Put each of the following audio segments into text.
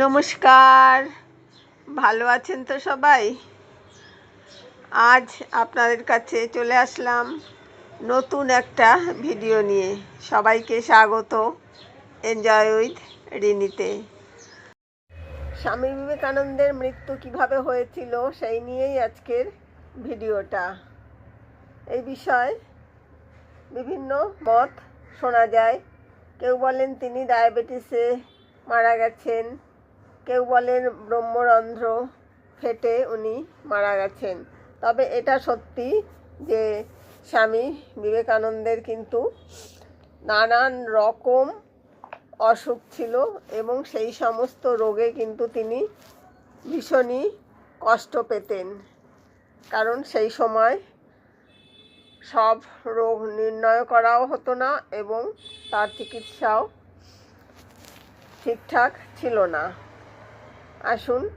নমস্কার। ভালো আছেন তো সবাই? আজ আপনাদের কাছে চলে আসলাম নতুন একটা ভিডিও নিয়ে। সবাইকে স্বাগত। এনজয় উইথ রিনিতে। স্বামী বিবেকানন্দের মৃত্যু কীভাবে হয়েছিল সেই নিয়েই আজকের ভিডিওটা। এই বিষয়ে বিভিন্ন মত শোনা যায়। কেউ বলেন তিনি ডায়াবেটিসে মারা গেছেন। কেউ বলেন ব্রহ্মরন্ধ্র ফেটে উনি মারা গেছেন। তবে এটা সত্যি যে স্বামী বিবেকানন্দের কিন্তু নানান রকম অসুখ ছিল এবং সেই সমস্ত রোগে কিন্তু তিনি ভীষণই কষ্ট পেতেন। কারণ সেই সময় সব রোগ নির্ণয় করাও হতো না এবং তার চিকিৎসাও ঠিকঠাক ছিল না। আসুন,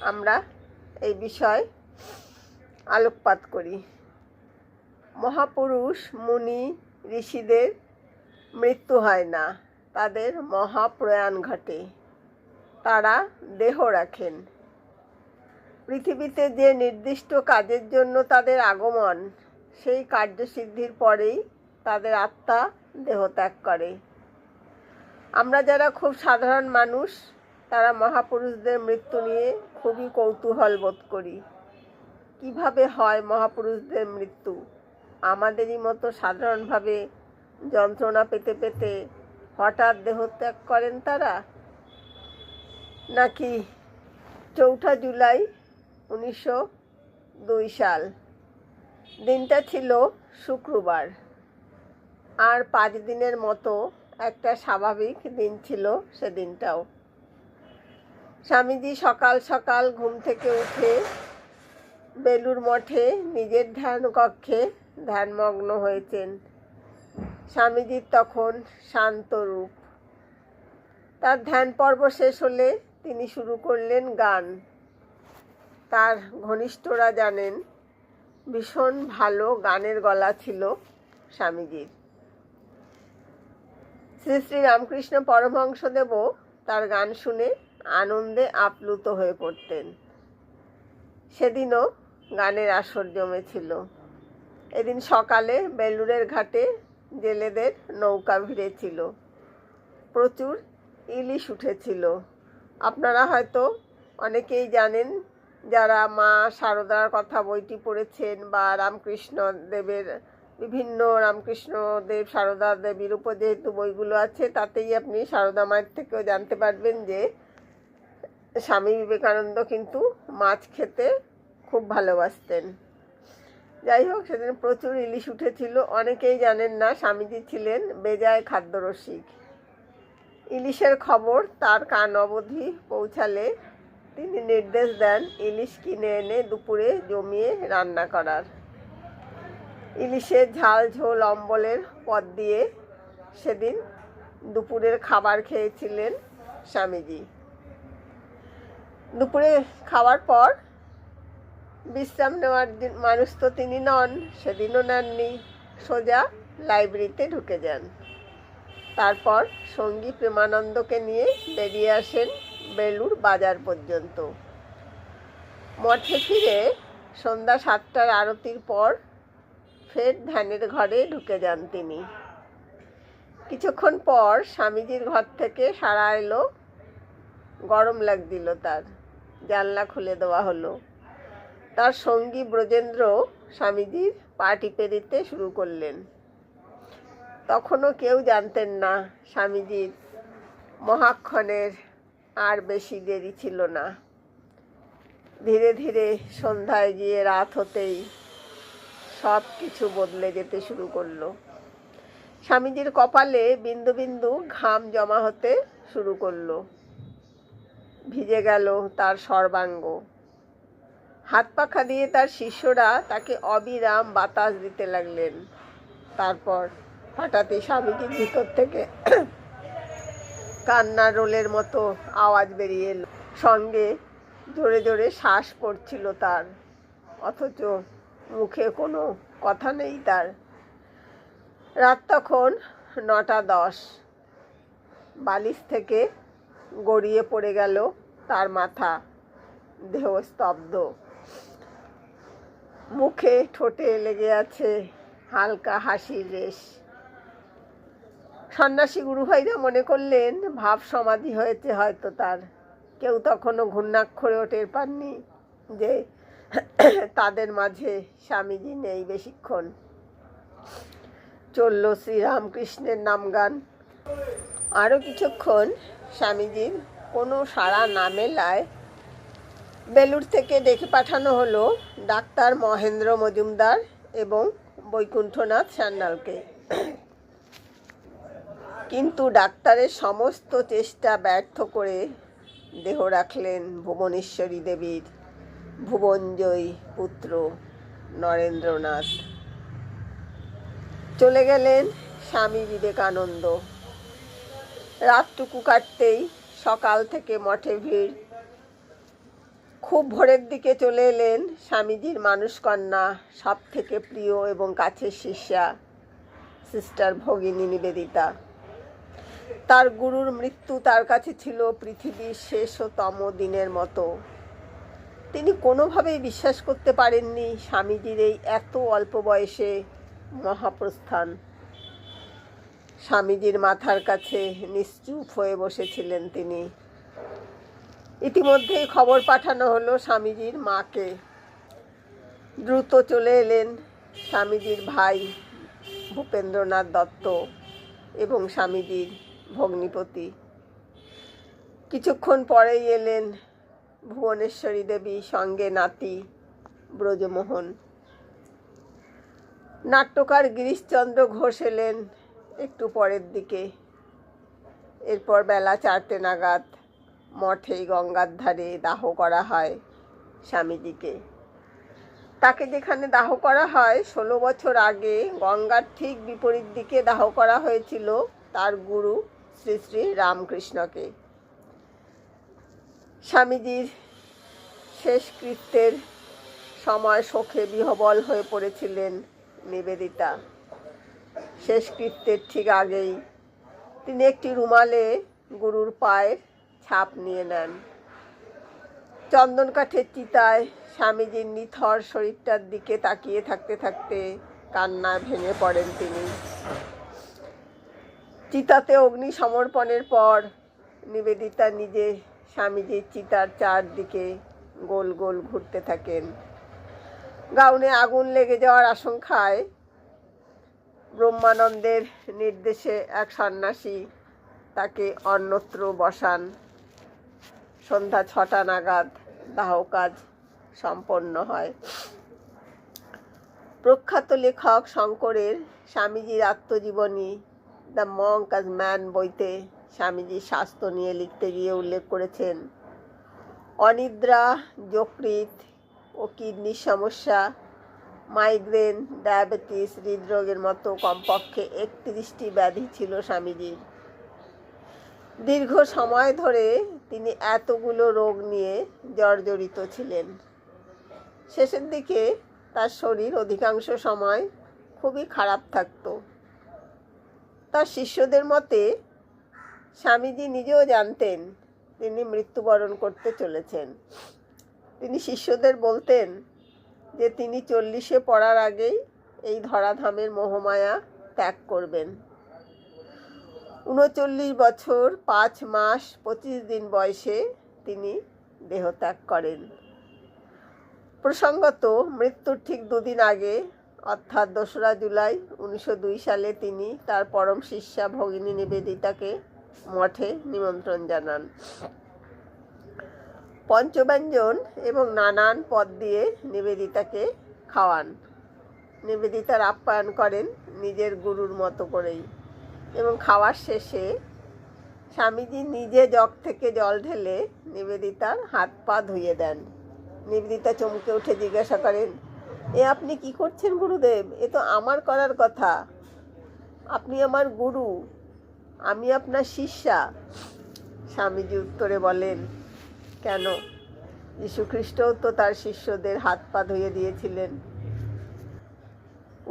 আমরা এই বিষয় আলোকপাত করি। মহাপুরুষ, মুনি, ঋষিদের মৃত্যু হয় না, তাদের মহাপ্রয়াণ ঘটে। তারা দেহ রাখেন। পৃথিবীতে যে নির্দিষ্ট কাজের জন্য তাদের আগমন, সেই কার্যসিদ্ধির পরেই তাদের আত্মা দেহ ত্যাগ করে। আমরা যারা খুব সাধারণ মানুষ তারা মহাপুরুষদের মৃত্যু নিয়ে খুবই কৌতূহল বোধ করি। কীভাবে হয় মহাপুরুষদের মৃত্যু? আমাদেরই মতো সাধারণভাবে যন্ত্রণা পেতে পেতে হঠাৎ দেহত্যাগ করেন তারা? নাকি চৌঠা জুলাই উনিশশো দুই সাল? দিনটা ছিল শুক্রবার। আর পাঁচ দিনের মতো একটা স্বাভাবিক দিন ছিল সেদিনটাও। স্বামীজি সকাল সকাল ঘুম থেকে উঠে বেলুর মঠে নিজের ধ্যান কক্ষে ধ্যানমগ্ন হয়েছেন। স্বামীজির তখন শান্ত রূপ। তার ধ্যান পর্ব শেষ হলে তিনি শুরু করলেন গান। তার ঘনিষ্ঠরা জানেন, ভীষণ ভালো গানের গলা ছিল স্বামীজির। শ্রী শ্রী রামকৃষ্ণ পরমহংসদেবও তার গান শুনে আনন্দে আপ্লুত হয়ে পড়তেন। সেদিনও গানের আসর জমেছিল। এদিন সকালে বেলুরের ঘাটে জেলেদের নৌকা ভিড়েছিল। প্রচুর ইলিশ উঠেছিল। আপনারা হয়তো অনেকেই জানেন, যারা মা শারদার কথা বইটি পড়েছেন বা রামকৃষ্ণ দেবের, বিভিন্ন রামকৃষ্ণ দেব, সারদা দেবীর উপর যেহেতু বইগুলো আছে, তাতেই আপনি সারদা মায়ের থেকেও জানতে পারবেন যে স্বামী বিবেকানন্দ কিন্তু মাছ খেতে খুব ভালোবাসতেন। যাই হোক, সেদিন প্রচুর ইলিশ উঠেছিল। অনেকেই জানেন না, স্বামীজি ছিলেন বেজায় খাদ্যরসিক ইলিশের খবর তার কান অবধি পৌঁছালে তিনি নির্দেশ দেন ইলিশ কিনে এনে দুপুরে জমিয়ে রান্না করার। ইলিশের ঝাল ঝোল অম্বলের পদ দিয়ে সেদিন দুপুরের খাবার খেয়েছিলেন স্বামীজি। দুপুরে খাওয়ার পর বিশ্রাম নেওয়ার দিন মানুষ তো তিনি নন, সেদিনও নেননি। সোজা লাইব্রেরিতে ঢুকে যান। তারপর সঙ্গী প্রেমানন্দকে নিয়ে বেরিয়ে আসেন বেলুর বাজার পর্যন্ত। মঠে ফিরে সন্ধ্যা সাতটার আরতির পর ফের ধ্যানের ঘরে ঢুকে যান তিনি। কিছুক্ষণ পর স্বামীজির ঘর থেকে সারা এলো, গরম লাগছিল তার। জানলা খুলে দেওয়া হলো। তার সঙ্গী ব্রজেন্দ্র স্বামীজির পা টিপে দিতে শুরু করলেন। তখনও কেউ জানতেন না স্বামীজির মহাক্ষণের আর বেশি দেরি ছিল না। ধীরে ধীরে সন্ধ্যায় গিয়ে রাত হতেই সব কিছু বদলে যেতে শুরু করল। স্বামীজির কপালে বিন্দু বিন্দু ঘাম জমা হতে শুরু করল। ভিজে গেল তার সর্বাঙ্গ। হাত পাখা দিয়ে তার শিষ্যরা তাকে অবিরাম বাতাস দিতে লাগলেন। তারপর হঠাৎই স্বামীজির ভিতর থেকে কান্না রোলের মতো আওয়াজ বেরিয়ে এলো। সঙ্গে জোরে জোরে শ্বাস পড়ছিল তার। অথচ মুখে কোনো কথা নেই তার। রাত তখন নটা দশ। বালিশ থেকে গড়িয়ে পড়ে গেল মাথা দেহ স্তব্ধ। মুখে ঠোঁটে লেগে আছে হালকা হাসির রেশ। সন্ন্যাসী গুরুভাইরা মনে করলেন, ভাব সমাধি হয়েছে হয়তো তার। কেউ তখনও ঘূর্ণাক্ষরেও টের পাননি যে তাদের মাঝে স্বামীজি নেই বেশিক্ষণ। চলল শ্রীরামকৃষ্ণের নাম গান আরও কিছুক্ষণ স্বামীজির কোনো সাড়া না মেলায় বেলুর থেকে ডেকে পাঠানো হলো ডাক্তার মহেন্দ্র মজুমদার এবং বৈকুণ্ঠনাথ সান্যালকে কিন্তু ডাক্তারের সমস্ত চেষ্টা ব্যর্থ করে দেহ রাখলেন ভুবনেশ্বরী দেবীর ভুবনজয়ী পুত্র নরেন্দ্রনাথ। চলে গেলেন স্বামী বিবেকানন্দ। রাতটুকু কাটতেই সকাল থেকে মঠে ভিড়। খুব ভোরের দিকে চলে এলেন স্বামীজির মানুষকন্যা, সব থেকে প্রিয় এবং কাছের শিষ্যা, সিস্টার ভগিনী নিবেদিতা। তার গুরুর মৃত্যু তার কাছে ছিল পৃথিবীর শেষতম দিনের মতো। তিনি কোনোভাবেই বিশ্বাস করতে পারেননি স্বামীজির এই এত অল্প বয়সে মহাপ্রস্থান। স্বামীজির মাথার কাছে নিশ্চুপ হয়ে বসেছিলেন তিনি। ইতিমধ্যেই খবর পাঠানো হলো স্বামীজির মাকে। দ্রুত চলে এলেন স্বামীজির ভাই ভূপেন্দ্রনাথ দত্ত এবং স্বামীজির ভগ্নিপতি। কিছুক্ষণ পরেই এলেন ভুবনেশ্বরী দেবী, সঙ্গে নাতি ব্রজমোহন। নাট্যকার গিরিশচন্দ্র ঘোষ এলেন একটু পরের দিকে। এরপর বেলা চারটে নাগাদ মঠে গঙ্গার ধারে দাহ করা হয় স্বামীজিকে। তাকে যেখানে দাহ করা হয়, ষোলো বছর আগে গঙ্গার ঠিক বিপরীত দিকে দাহ করা হয়েছিল তার গুরু শ্রী শ্রী রামকৃষ্ণকে। স্বামীজির শেষকৃত্যের সময় শোকে বিহবল হয়ে পড়েছিলেন নিবেদিতা। শেষকৃত্যের ঠিক আগেই তিনি একটি রুমালে গুরুর পায়ের ছাপ নিয়ে নেন। চন্দন কাঠের চিতায় স্বামীজির নিথর শরীরটার দিকে তাকিয়ে থাকতে থাকতে কান্না ভেঙে পড়েন তিনি। চিতাতে অগ্নি সমর্পণের পর নিবেদিতা নিজে স্বামীজির চিতার চারদিকে গোল গোল ঘুরতে থাকেন। গাউনে আগুন লেগে যাওয়ার আশঙ্কায় ব্রহ্মানন্দের নির্দেশে এক সন্ন্যাসী তাকে অন্যত্র বসান। সন্ধ্যা ছটা নাগাদ দাহ কাজ সম্পন্ন হয়। প্রখ্যাত লেখক শঙ্করের স্বামীজির আত্মজীবনী দ্য মঙ্ক অ্যাজ ম্যান বইতে স্বামীজির স্বাস্থ্য নিয়ে লিখতে গিয়ে উল্লেখ করেছেন। অনিদ্রা যকৃত ও কিডনির সমস্যা মাইগ্রেন, ডায়াবেটিস, হৃদরোগের মতো কমপক্ষে একত্রিশটি ব্যাধি ছিল স্বামীজির। দীর্ঘ সময় ধরে তিনি এতগুলো রোগ নিয়ে জর্জরিত ছিলেন। শেষের দিকে তার শরীর অধিকাংশ সময় খুবই খারাপ থাকত। তার শিষ্যদের মতে, স্বামীজি নিজেও জানতেন তিনি মৃত্যুবরণ করতে চলেছেন। তিনি শিষ্যদের বলতেন যে তিনি চল্লিশে পড়ার আগেই এই ধরাধামের মোহমায়া ত্যাগ করবেন। উনচল্লিশ বছর, পাঁচ মাস, পঁচিশ দিন বয়সে তিনি দেহত্যাগ করেন। প্রসঙ্গত, মৃত্যুর ঠিক দুদিন আগে, অর্থাৎ দোসরা জুলাই উনিশশো দুই সালে তিনি তার পরম শিষ্যা ভগিনী নিবেদিতাকে মঠে নিমন্ত্রণ জানান। পঞ্চব্যঞ্জন এবং নানান পদ দিয়ে নিবেদিতাকে খাওয়ান। নিবেদিতার আপ্যায়ন করেন নিজের গুরুর মতো করেই এবং খাওয়ার শেষে স্বামীজি নিজে জগ থেকে জল ঢেলে নিবেদিতার হাত পা ধুয়ে দেন। নিবেদিতা চমকে উঠে জিজ্ঞাসা করেন, এ আপনি কি করছেন গুরুদেব? এ তো আমার করার কথা। আপনি আমার গুরু, আমি আপনার শিষ্যা। স্বামীজি উত্তরে বলেন কেন? যীশুখ্রিস্টও তো তার শিষ্যদের হাত পা ধুয়ে দিয়েছিলেন।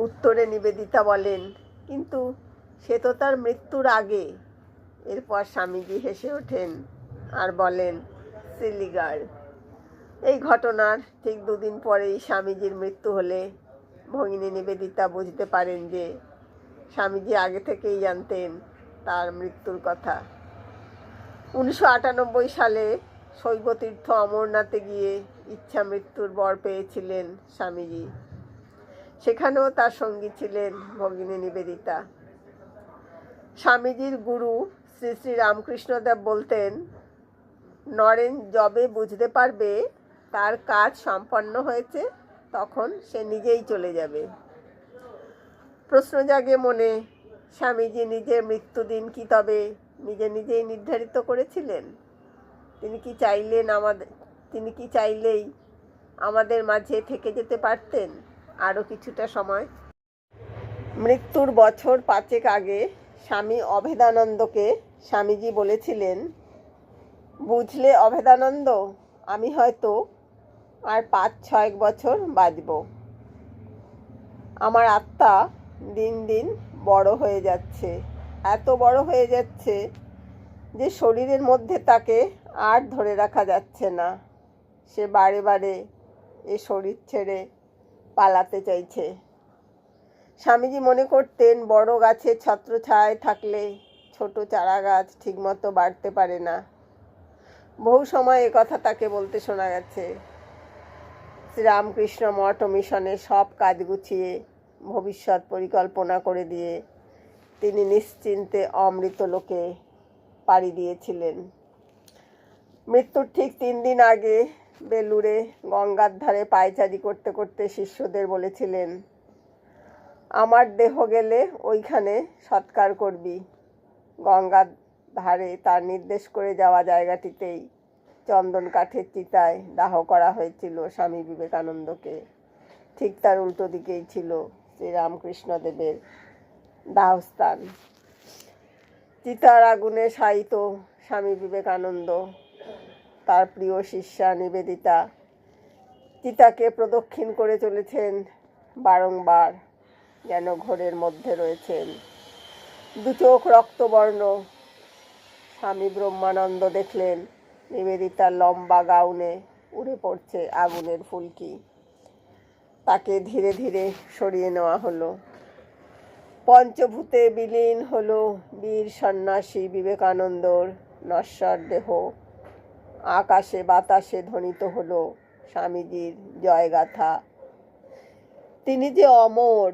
উত্তরে নিবেদিতা বলেন, কিন্তু সে তো তার মৃত্যুর আগে। এরপর স্বামীজি হেসে ওঠেন আর বলেন, সিলিগার। এই ঘটনার ঠিক দুদিন পরেই স্বামীজির মৃত্যু হলে ভগিনী নিবেদিতা বুঝতে পারেন যে স্বামীজি আগে থেকেই জানতেন তার মৃত্যুর কথা। উনিশশো আটানব্বই সালে শৈবতীর্থ অমরনাথে গিয়ে ইচ্ছা মৃত্যুর বর পেয়েছিলেন স্বামীজি। সেখানেও তার সঙ্গী ছিলেন ভগিনী নিবেদিতা। স্বামীজির গুরু শ্রী শ্রী রামকৃষ্ণদেব বলতেন, নরেন যবে বুঝতে পারবে তার কাজ সম্পন্ন হয়েছে, তখন সে নিজেই চলে যাবে। প্রশ্ন জাগে মনে, স্বামীজি নিজের মৃত্যুদিন কি তবে নিজে নিজেই নির্ধারিত করেছিলেন? তিনি কি চাইলেন আমাদের, তিনি কি চাইলেই আমাদের মাঝে থেকে যেতে পারতেন? আরও কিছুটা সময়। মৃত্যুর বছর পাঁচেক আগে স্বামী অভেদানন্দকে স্বামীজি বলেছিলেন, বুঝলে অভেদানন্দ, আমি হয়তো আর পাঁচ ছয়েক বছর বাঁচব। আমার আত্মা দিন দিন বড় হয়ে যাচ্ছে, এত বড় হয়ে যাচ্ছে যে শরীরের মধ্যে তাকে আর ধরে রাখা যাচ্ছে না। সে বারে বারে এ শরীর ছেড়ে পালাতে চাইছে। স্বামীজি মনে করতেন, বড় গাছে ছত্রছায়ায় থাকলে ছোট চারা গাছ ঠিকমতো বাড়তে পারে না। বহু সময় এ কথা তাকে বলতে শোনা গেছে। শ্রীরামকৃষ্ণ মঠ মিশনে সব কাজ গুছিয়ে ভবিষ্যৎ পরিকল্পনা করে দিয়ে তিনি নিশ্চিন্তে অমৃত লোকে পাড়ি দিয়েছিলেন। মৃত্যুর ঠিক তিন দিন আগে বেলুড়ে গঙ্গার ধারে পায়চারি করতে করতে শিষ্যদের বলেছিলেন, আমার দেহ গেলে ওইখানে সৎকার করবি। গঙ্গার ধারে তার নির্দেশ করে যাওয়া জায়গাটিতেই চন্দন কাঠের চিতায় দাহ করা হয়েছিল স্বামী বিবেকানন্দকে। ঠিক তার উল্টো দিকেই ছিল শ্রীরামকৃষ্ণদেবের দাহস্থান চিতার আগুনে শায়িত স্বামী বিবেকানন্দ তার প্রিয় শিষ্যা নিবেদিতা। চিতাকে প্রদক্ষিণ করে চলেছেন বারংবার, যেন ঘোরের মধ্যে রয়েছেন। দু চোখ রক্তবর্ণ। স্বামী ব্রহ্মানন্দ দেখলেন নিবেদিতার লম্বা গাউনে উড়ে পড়ছে আগুনের ফুলকি। তাকে ধীরে ধীরে সরিয়ে নেওয়া হলো। পঞ্চভূতে বিলীন হলো বীর সন্ন্যাসী বিবেকানন্দর নশ্বর দেহ। আকাশে বাতাসে ধ্বনিত হলো স্বামীজির জয়গাথা। তিনি যে অমর